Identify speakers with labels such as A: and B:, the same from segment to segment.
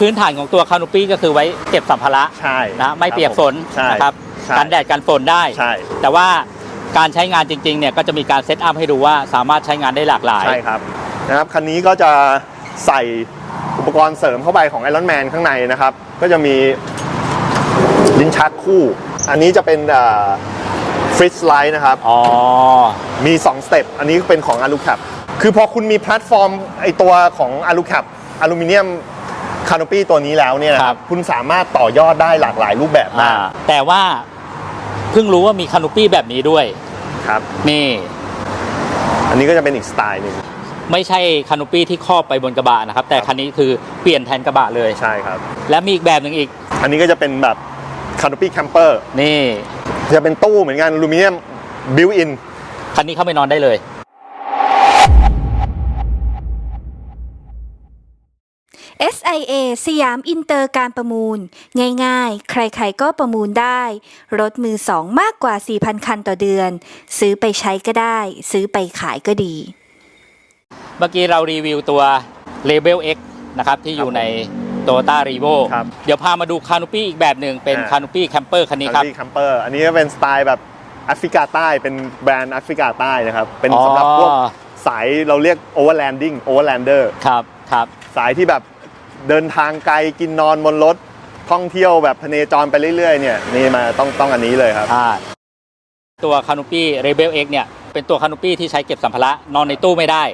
A: พื้นฐานของตัวคานูปี้ก็คือไว้เก็บสัมภาระ
B: ใช่
A: นะไม่เปียกฝน
B: ใช่
A: นะครับ
B: ใช่
A: กันแดดกันฝนได้
B: ใช่
A: แต่ว่าการใช้งานจริงๆเนี่ยก็จะมีการเซตอัพให้ดูว่าสามารถใช้งานได้หลากหลาย
B: ใช่ครับนะครับคันนี้ก็จะใส่อุปกรณ์เสริมเข้าไปของ Iron Man ข้างในนะครับ ก็จะมีลิ้นชักคู่ อันนี้จะเป็นฟริสไลท์นะครับ
A: อ๋อ
B: มี2สเต็ปอันนี้เป็นของ a l u c a p คือพอคุณมีแพลตฟอร์มไอตัวของ a l u c a p อลูมิเนียม คาน o ปีตัวนี้แล้วเนี่ยนะครับคุณสามารถต่อยอดได้หลากหลายรูปแบบ
A: อ่ามา
B: ก
A: แต่ว่าเพิ่งรู้ว่ามีคานูปี้แบบนี้ด้วย
B: ครับ
A: นี่
B: อันนี้ก็จะเป็นอีกสไตล์หนึ่ง
A: ไม่ใช่คานูปี้ที่ครอบไปบนกระบะนะครับ แต่คันนี้คือเปลี่ยนแทนกระบะเลย
B: ใช่ครับ
A: และมีอีกแบบหนึ่งอีก
B: อันนี้ก็จะเป็นแบบคาน o ปีแคมเปอร์
A: นี่
B: จะเป็นตู้เหมือนกันอลูมิเนียมบิวอิน
A: คันนี้เข้าไปนอนได้เลย
C: SIA สยามอินเตอร์การประมูล ง่ายๆ ใครๆก็ประมูลได้ รถมือสองมากกว่า 4,000 คันต่อเดือน ซื้อไปใช้ก็ได้ ซื้อไปขายก็ดี
A: เมื่อกี้เรารีวิวตัว Label X นะครับ ที่อยู่ใน Toyota r e v o
B: ครับ
A: เดี๋ยวพามาดูคานูปี้อีกแบบหนึ่งเป็น
B: อ่า
A: คานูปี้แคมเปอร์คันนี้
B: คา
A: ครับ
B: นปี้แคมเปอร์ อันนี้ก็เป็นสไตล์แบบแอฟริกาใต้เป็นแบรนด์แอฟริกาใต้นะครับ เป็นสำหรับพวก
A: อ๋อ
B: สายเราเรียกโอเวอร์แลนดิ้งโอเวอร์แลนเดอร์
A: ครับครับ
B: สายที่แบบ เดินทางไกลกินนอนบนรถท่องเที่ยวแบบพเนจรไปเรื่อยๆเนี่ยนี่มาต้องต้องอันนี้เลยครับ
A: อ่าตัวคานูปี้ Rebel X เนี่ยเป็นตัวคานูปี้ที่ใช้เก็บสัมภาระนอนในตู้ไม่ได้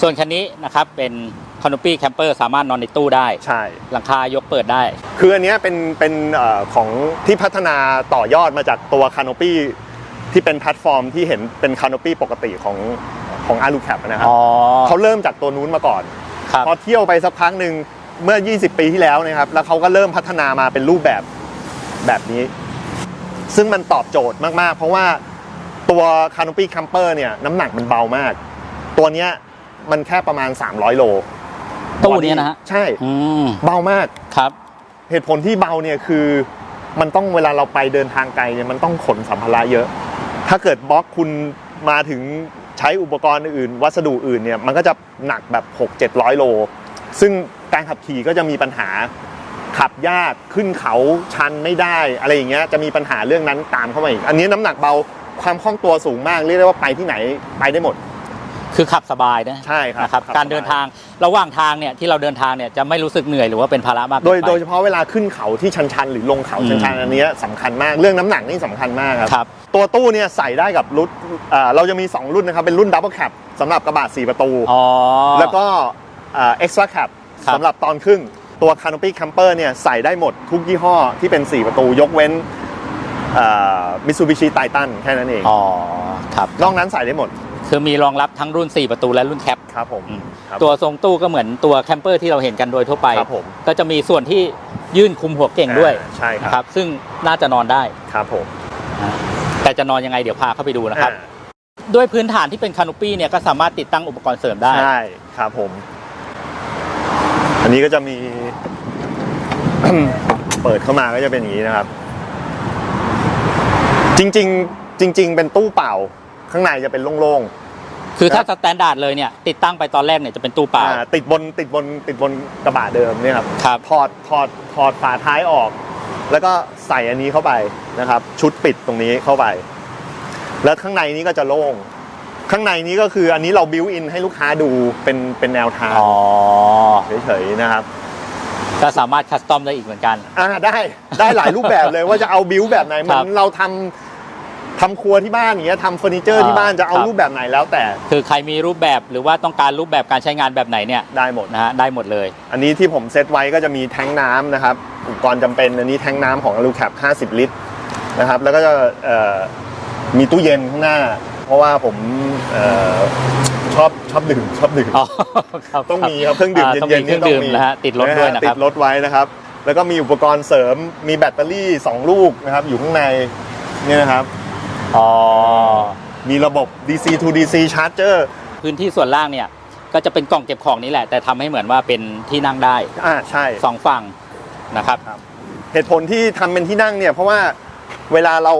A: ส่วนคันนี้นะครับเป็นคานูปี้แคมเปอร์สามารถนอนในตู้ได้
B: ใช่
A: หลังคายกเปิดได้
B: คืออันเนี้ยเป็นเป็นเอ่อของที่พัฒนาต่อยอดมาจากตัวคาน o ปี้ที่เป็นแพลตฟอร์มที่เห็นเป็นคาน o ปี้ปกติของของอารูแคปนะครับ
A: อ๋อ
B: เขาเริ่มจากตัวนู้นมาก่อน
A: ครับ
B: พอเที่ยวไปสักพักหนึ่ง เมื่อ 20 ปีที่แล้วนะครับ แล้วเขาก็เริ่มพัฒนามาเป็นรูปแบบแบบนี้ ซึ่งมันตอบโจทย์มากๆ เพราะว่าตัว Canopy Camper เนี่ยน้ำหนักมันเบามาก ตัวเนี้ยมันแค่ประมาณ 300 โล
A: ตู้เนี้ยนะฮะ
B: ใช่
A: อืม
B: เบามาก
A: ครับ
B: เหตุผลที่เบาเนี่ยคือมันต้องเวลาเราไปเดินทางไกลเนี่ยมันต้องขนสัมภาระเยอะ ถ้าเกิดบล็อกคุณมาถึงใช้อุปกรณ์อื่น วัสดุอื่นเนี่ยมันก็จะหนักแบบ 6 700 โล ซึ่ง การขับขี่ก็จะมีปัญหาขับยากขึ้นเขาชันไม่ได้อะไรอย่างเงี้ยจะมีปัญหาเรื่องนั้นตามเข้ามาอีกอันนี้น้ำหนักเบาความคล่องตัวสูงมากเรียกได้ว่าไปที่ไหนไปได้หมด
A: คือขับสบายนะ
B: ใช่ครับ
A: นะครับ
B: ขับ
A: การเดินทางระหว่างทางเนี่ยที่เราเดินทางเนี่ยจะไม่รู้สึกเหนื่อยหรือว่าเป็นภาระมาก
B: โดย
A: เกินไป
B: โดยเฉพาะเวลาขึ้นเขาที่ชันๆหรือลงเขา
A: อืม
B: ชันๆอันเนี้ยสำคัญมากเรื่องน้ำหนักนี่สำคัญมากครับ
A: ครับ
B: ตัวตู้เนี่ยใส่ได้กับรุ่นเอ่อเราจะมี 2 รุ่นนะครับเป็นรุ่นดับเบิลแคปสำหรับกระบะ4ประตู
A: อ๋อ
B: แล้วก็เอ็กซ์ตร้าแคป
A: ครับ
B: สำหรับตอนครึ่ง ตัว Canopy Camper เนี่ยใส่ได้หมดทุกยี่ห้อที่เป็น 4 ประตูยกเว้นมิตซูบิชิไททันแค่นั้นเอง
A: อ๋อ ครับ
B: นอกนั้นใส่ได้หมด
A: คือมีรองรับทั้งรุ่น 4 ประตูและรุ่นแคป
B: ครับผม
A: อืม
B: ครับ
A: ตัวทรงตู้ก็เหมือนตัวแคมเปอร์ที่เราเห็นกันโดยทั่วไป
B: ครับผม
A: ก็จะมีส่วนที่ยื่นคุมหัวเก่งด้วย
B: อ่าใช่ค
A: นะค
B: รั
A: รับบซึ่งน่าจะนอนได้
B: ครับผม
A: แต่จะนอนยังไงเดี๋ยวพาเข้าไปดูนะครับ
B: อ่า
A: ด้วยพื้นฐานที่เป็นคานูปี้เนี่ยก็สามารถติดตั้งอุปกรณ์เสริมได้
B: ใช่ ครับผม อันนี้ก็จะมี เปิดเข้ามาก็จะเป็นอย่างนี้นะครับ จริง ๆ จริง ๆ เป็นตู้เปล่า ข้างในจะเป็นโล่ง
A: คือถ้า
B: ค
A: ส
B: รับ
A: แตนดาร์ดเลยเนี่ย ติดตั้งไปตอนแรกเนี่ยจะเป็นตู้
B: ๆ
A: เปล่า
B: อ่าติดบนติดบนติดบนกระบะเดิมเนี่ยครับ
A: ครับ
B: ถอดถอดถอดฝาท้ายออก แล้วก็ใส่อันนี้เข้าไปนะครับ ชุดปิดตรงนี้เข้าไป แล้วข้างในนี้ก็จะโล่ง ข้างในนี้ก็คืออันนี้เราบิวอินให้ลูกค้าดูเป็นเป็นแนวทาง
A: อ๋อ
B: เฉยๆนะครับ
A: ก็สามารถคัสตอมได้อีกเหมือนกัน
B: อ่าได้ได้หลายรูปแบบเลยว่าจะเอาบิวแบบไหนเหมื
A: ค
B: อ
A: รั
B: น
A: บ
B: เราทำทำครัวที่บ้านอย่างเงี้ยทำเฟอร์นิเจอร์ที่บ้านจะเอา
A: ครับ
B: รูปแบบไหนแล้วแต่
A: คือใครมีรูปแบบหรือว่าต้องการรูปแบบการใช้งานแบบไหนเนี่ย
B: ได้หมด
A: นะฮะได้หมดเลย
B: อันนี้ที่ผมเซตไว้ก็จะมีแทงน้ำนะครับ อุปกรณ์จำเป็นอันนี้แทงน้ำของ a l u c a p 50 ลิตรนะครับ แล้วก็จะเอ่อมีตู้เย็นข้างหน้าเพ ราะว่าผมเอ่อชอบชอบดื่มชอบดื่ม
A: อ๋อครับ
B: ต้องมีครับเครื่องดื่มา
A: ต้อง
B: เย็น
A: มี
B: ๆ
A: เครื่
B: นี่
A: อง
B: ต้อ
A: ดื่
B: ง
A: ม
B: มี
A: นะฮะติดรถด้วยนะค
B: ติ
A: รับ
B: ดรถไว้นะครับ แล้วก็มีอุปกรณ์เสริมมีแบตเตอรี่ 2 ลูกนะครับ อยู่ข้างในเนี่ยนะครับ
A: อ๋อ
B: มีระบบ DC to DC charger
A: พื้นที่ส่วนล่างเนี่ย ก็จะเป็นกล่องเก็บของนี่แหละ แต่ทำให้เหมือนว่าเป็นที่นั่งได้
B: อ่าใช่
A: สองฝั่งนะครับ
B: เหตุผลที่ทำเป็นที่นั่งเนี่ย เพราะว่าเวลาเรา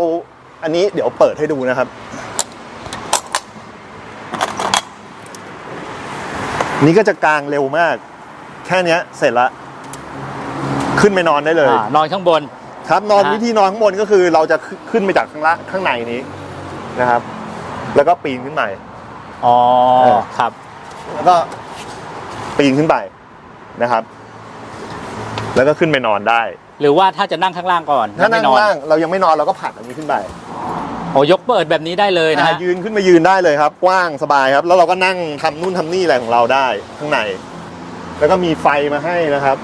B: อันนี้เดี๋ยวเปิดให้ดูนะครับ นี่ก็จะกลางเร็วมาก แค่เนี้ยเสร็จละ ขึ้นไปนอนได้เลย
A: อ่านอนข้างบน
B: ครับนอน
A: นะฮะ
B: วิธีนอนข้างบนก็คือเราจะขึ้นขึ้นไปจากข้างล่างข้างในนี้นะครับ แล้วก็ปีนขึ้นไป
A: อ๋อ
B: เออ
A: ครับ
B: แล้วก็ปีนขึ้นไปนะครับ แล้วก็ขึ้นไปนอนได้
A: หรือว่าถ้าจะนั่งข้างล่างก่อน
B: ถ้านั่ง
A: ไม่อ
B: ข้างล่างเรายังไม่นอนเราก็ผลักอันนี้ขึ้นไป
A: โอ้ยกเปิดแบบนี้ได้เลยนะ
B: อ่า
A: ฮะ
B: ยืนขึ้นมายืนได้เลยครับ กว้างสบายครับ แล้วเราก็นั่งทำนู่นทำนี่อะไรของเราได้ข้างใน แล้วก็มีไฟมาให้นะครับ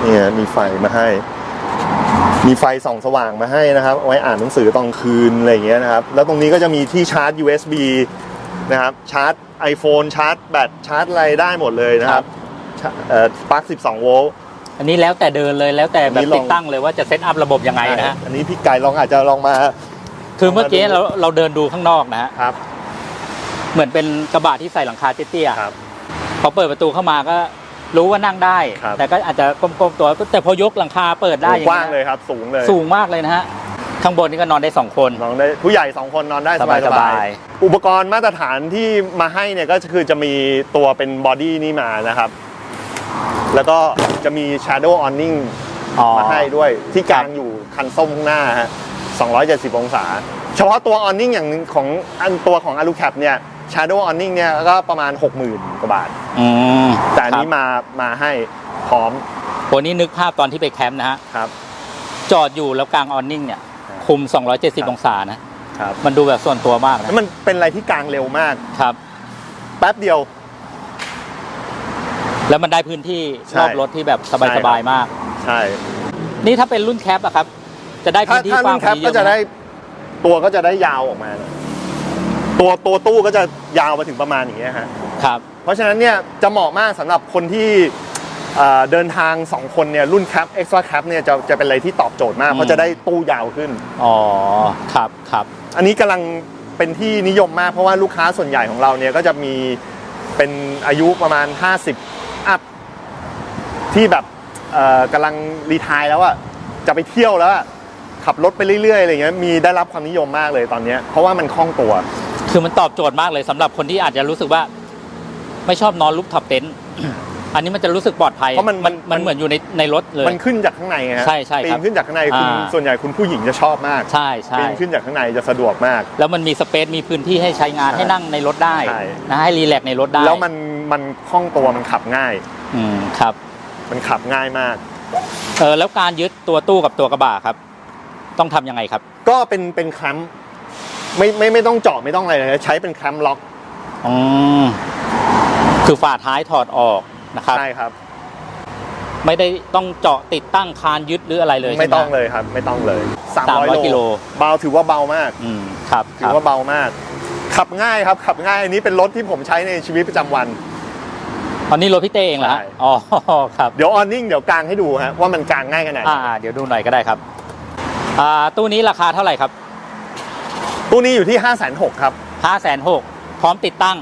B: เนี่ยมีไฟมาให้ มีไฟส่องสว่างมาให้นะครับเอาไว้อ่านหนังสือตอนคืนอะไรอย่างเงี้ยนะครับ แล้วตรงนี้ก็จะมีที่ชาร์จ USB นะครับ ชาร์จ iPhone ชาร์จแบตชาร์จอะไรได้หมดเลยนะครับชาเอ่อปลั๊ก12 โวลต์
A: อันนี้แล้วแต่เดินเลยแล้วแต่แบ
B: อัน
A: บ
B: นี้ลอง
A: ติดตั้งเลยว่าจะเซตอัพระบบยังไงนะฮะ
B: อันนี้พี่ไก่ลองอาจจะลองมา
A: คือเมื่อกี้
B: ลองมาดู
A: เราเราเดินดูข้างนอกนะฮะ
B: ครับ
A: เหมือนเป็นกระบะที่ใส่หลังคาเตี้ยๆ
B: ครับ
A: พอเปิดประตูเข้ามาก็รู้ว่านั่งได้
B: ครับ
A: แต่ก็อาจจะก้มๆตัว แต่พอยกหลังคาเปิดได้อย่าง
B: กว้าง
A: นี้
B: เลยครับ สูงเลย
A: สูงมากเลยนะฮะ ข้างบนนี่ก็นอนได้สองคน
B: นอนได้ผู้ใหญ่สองคนนอนได้สบาย
A: ส
B: ส
A: บา
B: บายยอุปกรณ์มาตรฐานที่มาให้เนี่ยก็คือจะมีตัวเป็นบอดี้นี่มานะครับ แล้วก็จะมี Shadow Awning
A: อ๋อ
B: มาให้ด้วยที่กลางอยู่คันส้มข้างหน้าฮะ 270 องศา เฉพาะตัว Awning อย่างหนึ่งของอันตัวของ Alucap เนี่ย Shadow Awning เนี่ยก็ประมาณ 60,000 กว่าบาท
A: อืม
B: แต่อันนี้
A: ครับ
B: มามาให้พร้อม
A: วันนี้นึกภาพตอนที่ไปแคมป์นะฮะ
B: ครับ
A: จอดอยู่แล้วกลางออนนิ่งเนี่ยคุม 270 องศานะ
B: ครับ
A: มันดูแบบส่วนตัวมาก
B: แล้
A: นะ
B: วมันเป็นอะไรที่กลางเร็วมาก
A: ครับ
B: แป๊บเดียว
A: แล้วมันได้พื้นที่
B: ใช่
A: รอบรถที่แบบ
B: ใช่ครั
A: สบาย
B: บ
A: ๆมาก
B: ใช่
A: นี่ถ้าเป็นรุ่นแคปอะครับ จะได้
B: ถ้า
A: พื้นที่
B: ถ้าก
A: ว้า
B: รุ่
A: ง
B: น
A: ก
B: แค
A: ว่า
B: ป
A: นี้เย
B: ก็
A: อะ
B: จะ
A: ไหม
B: ได้ตัวก็จะได้ยาวออกมานะตัวตัวตู้ก็จะยาวมาถึงประมาณอย่างเงี้ยฮะ
A: ครับ
B: เพราะฉะนั้นเนี่ยจะเหมาะมากสำหรับคนที่เอ่อเดินทาง 2 คนเนี่ยรุ่นแคป extra cap เนี่ยจะจะเป็นอะไรที่ตอบโจทย์มาก
A: อืม
B: เพราะจะได้ตู้ยาวขึ้น
A: อ๋อ ครับครับ
B: อันนี้กำลังเป็นที่นิยมมากเพราะว่าลูกค้าส่วนใหญ่ของเราเนี่ยก็จะมีเป็นอายุประมาณ 50 อัพที่แบบเอ่อกำลังรีทายแล้วอะจะไปเที่ยวแล้วอะ ขับรถไปเรื่อยๆอะไรเงี้ยมีได้รับความนิยมมากเลยตอนเนี้ยเพราะว่ามันคล่องตัว
A: คือมันตอบโจทย์มากเลยสำหรับคนที่อาจจะรู้สึกว่า ไม่ชอบนอนลุกท็อปเต็นท์ อันนี้มันจะรู้สึกปลอดภัย
B: เพราะมัน
A: มัน
B: มั
A: มัน
B: น
A: เหมือนอยู่ในในรถเลย
B: มันขึ้นจากข้างในไงฮะ
A: ใช่ใช่
B: ปี
A: ครั
B: น
A: บ
B: ขึ้นจากข้างในคุณ
A: อ่า
B: ส่วนใหญ่คุณผู้หญิงจะชอบมาก
A: ใช่ใช่
B: ปีนขึ้นจากข้างในจะสะดวกมาก
A: แล้วมันมีสเปซมีพื้นที่ให้ใช้งาน
B: ใช่
A: ให้นั่งในรถได้
B: ใช่
A: นะให้รีแลกซ์ในรถได้
B: แล้วมันมันคล่องตัวมันขับง่าย
A: อืมครับ
B: มันขับง่ายมาก
A: เออแล้วการยึดตัวตู้กับตัวกระบะครับ ต้องทำยังไงครับ
B: ก็เป็นเป็นแคมป์ไม่ไม่ไม่ต้องเจาะไม่ต้องอะไรเลยใช้เป็นแคมป์ล็อก
A: อืมคือฝาท้ายถอดออกนะครับ
B: ใช่ครับ
A: ไม่ได้ต้องเจาะติดตั้งคานยึดหรืออะไรเลย
B: ไม่
A: ใช่ห
B: ต้องเลยครับ ไม่ต้องเลย
A: 300กิโล
B: เบาถือว่าเบามาก
A: อืมครับค
B: ถื
A: รั
B: อบว่าเบามาก ขับง่ายครับ ขับง่ายอันนี้เป็นรถที่ผมใช้ในชีวิตประจำวัน
A: ตอนนี้รถพี่เต้เองเหรอฮะ
B: ใช่
A: อ๋อ ครับ
B: เดี๋ยวออนนิ่งเดี๋ยวกางให้ดูฮะว่ามันกางง่ายขนาดไหน
A: อ่าเดี๋ยวดูหน่อยก็ได้ครับ อ่าตู้นี้ราคาเท่าไหร่ครับ
B: ตู้นี้อยู่ที่ 5 6 0 0 0ครับ
A: ห้าแสนหกพร้อมติดตั้ง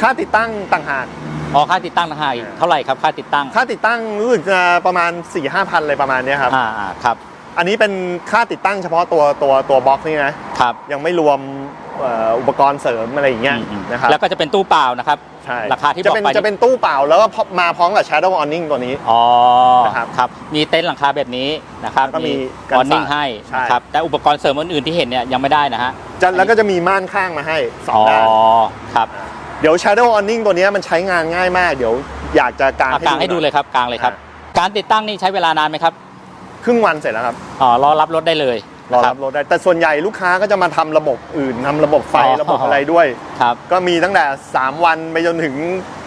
B: ค่าติดตั้งต่างหาก
A: อ๋อค่าติดตั้งต่างหากอีก
B: อ่า
A: เท่าไหร่ครับ ค่าติดตั้ง
B: ค่าติดตั้งรู้สึกจะประมาณ4ี่ห้าพันเลยประมาณเนี้ยครับ
A: อ่าอ่าครับ
B: อันนี้เป็นค่าติดตั้งเฉพาะตัวตัวตัวบล็อกนี่นะ
A: ครับ
B: ยังไม่รวมเอ่ออุปกรณ์เสริมอะไรอย่างเงี้ย
A: อืมอืม
B: นะครับ
A: แล้วก็จะเป็นตู้เปล่านะครับ
B: ใช่
A: ราคาที่
B: จะ
A: บอก
B: เป็น
A: ไป
B: จะเป็นตู้เปล่าแล้วก็พอมาพร้อมกับ Shadow Awning ตัวนี้
A: อ๋อ
B: นะครับ
A: ครับมีเต็นท์หลังคาแบบนี้นะครับ
B: แล้วก็มี
A: ออนนิ่ง
B: กันฝา
A: ให้
B: ใช่
A: นะครับแต่อุปกรณ์เสริมอื่นๆที่เห็นเนี่ยยังไม่ได้นะฮะ
B: จะแล้วก็จะมีม่านข้างมาให้สอง
A: อ๋อ
B: ด้าน
A: ครับ
B: เดี๋ยว Shadow Awning ตัวเนี้ยมันใช้งานง่ายมากเดี๋ยวอยากจะกาง
A: อะกลางให้ดูเลยครับกลางเลยครับ การติดตั้งนี่ใช้เวลานานไหมครับ
B: ครึ่งวันเสร็จแล้วครับ
A: อ๋อรอรับรถได้เลย
B: รอ
A: ค
B: รับรถได้ แต่ส่วนใหญ่ลูกค้าก็จะมาทำระบบอื่นทำระบบไฟ
A: อ๋อ
B: ระบบอะไรด้วย
A: ครับ
B: ก็มีตั้งแต่ 3 วันไปจนถึง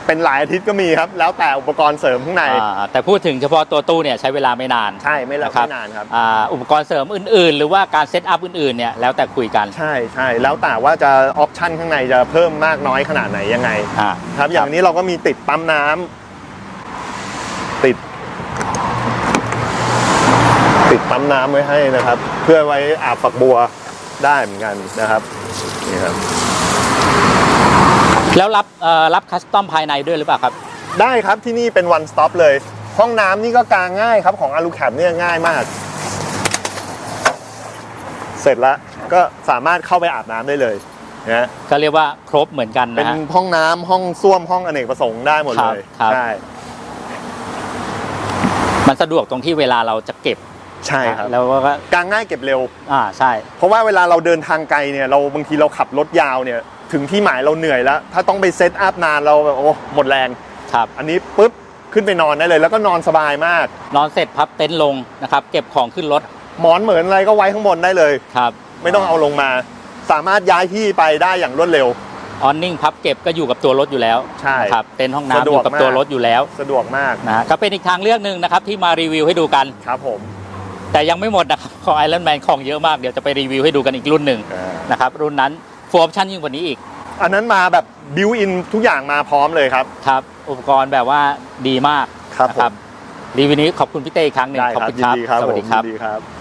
B: เป็นหลายอาทิตย์ก็มีครับ แล้วแต่อุปกรณ์เสริมข้างใน
A: อ่าแต่พูดถึงเฉพาะตัวตู้เนี่ยใช้เวลาไม่นาน
B: ใช่ไม่ละ
A: นะครับ
B: ไม่นานครับ
A: อ่าอุปกรณ์เสริมอื่นๆ หรือว่าการเซตอัพอื่นๆเนี่ยแล้วแต่คุยกัน
B: ใช่ใช่แล้วแต่ว่าจะออปชันข้างในจะเพิ่มมากน้อยขนาดไหนยังไง
A: อ่า
B: ครับอย่างนี้เราก็มีติดปั๊มน้ำติด ติด ปั๊มน้ำไว้ให้นะครับ เพื่อไว้อาบฝักบัวได้เหมือนกันนะครับนี่ครับ
A: แล้วรับเอ่อรับคัสตอมภายในด้วยหรือเปล่าครับ
B: ได้ครับที่นี่เป็น one stop เลย ห้องน้ำนี่ก็กางง่ายครับของอารูแคปเนี่ยง่ายมาก เสร็จแล้วก็สามารถเข้าไปอาบน้ำได้เลยนะ
A: ก็เรียกว่าครบเหมือนกัน
B: เป็น
A: นะฮะ
B: ห้องน้ำห้องส้วมห้องอเนกประสงค์ได้หมดเลย
A: ครับ
B: ใช่
A: มันสะดวกตรงที่เวลาเราจะเก็บ
B: ใช่ครับ
A: แล้วก็
B: กางง่ายเก็บเร็ว
A: อ่าใช่
B: เพราะว่าเวลาเราเดินทางไกลเนี่ยเราบางทีเราขับรถยาวเนี่ยถึงที่หมายเราเหนื่อยแล้ว ถ้าต้องไปเซตอัพนานเราแบบโอ้หมดแรง
A: ครับ
B: อันนี้ปุ๊บขึ้นไปนอนได้เลย แล้วก็นอนสบายมาก
A: นอนเสร็จพับเต็นท์ลงนะครับเก็บของขึ้นรถ
B: หมอนเหมือนอะไรก็ไว้ข้างบนได้เลย
A: ครับ
B: ไม่ต้องเอาลงมา สามารถย้ายที่ไปได้อย่างรวดเร็ว
A: ออนนิ่งพับเก็บก็อยู่กับตัวรถอยู่แล้ว
B: ใช่
A: นะครับเต็นท์ห้องน้ำ
B: สะ
A: อ
B: ดวก
A: ยู่กับ
B: มาก
A: ตัวรถอยู่แล้ว
B: สะดวกมาก
A: นะฮะก็เป็นอีกทางเลือกหนึ่งนะครับที่มารีวิวให้ดูกัน
B: ครับผม
A: แต่ยังไม่หมดนะครับของ Iron Man ของเยอะมากเดี๋ยวจะไปรีวิวให้ดูกันอีกรุ่นหนึ่ง
B: อ่า
A: นะครับรุ่นนั้นฟูออปชั่นยิ่งกว่านี้อีก
B: อันนั้นมาแบบบิวอินทุกอย่างมาพร้อมเลยครับ
A: ครับอุปกรณ์แบบว่าดีมาก
B: ครับ
A: นะ
B: ผม
A: รีวิวนี้ขอบคุณพี่เต้อีกครั้งหนึ่ง
B: ได้
A: ขอบ
B: ครับ
A: คุณ
B: ยินดีครับ
A: สวัสดีครับ
B: ผมยินดีครับ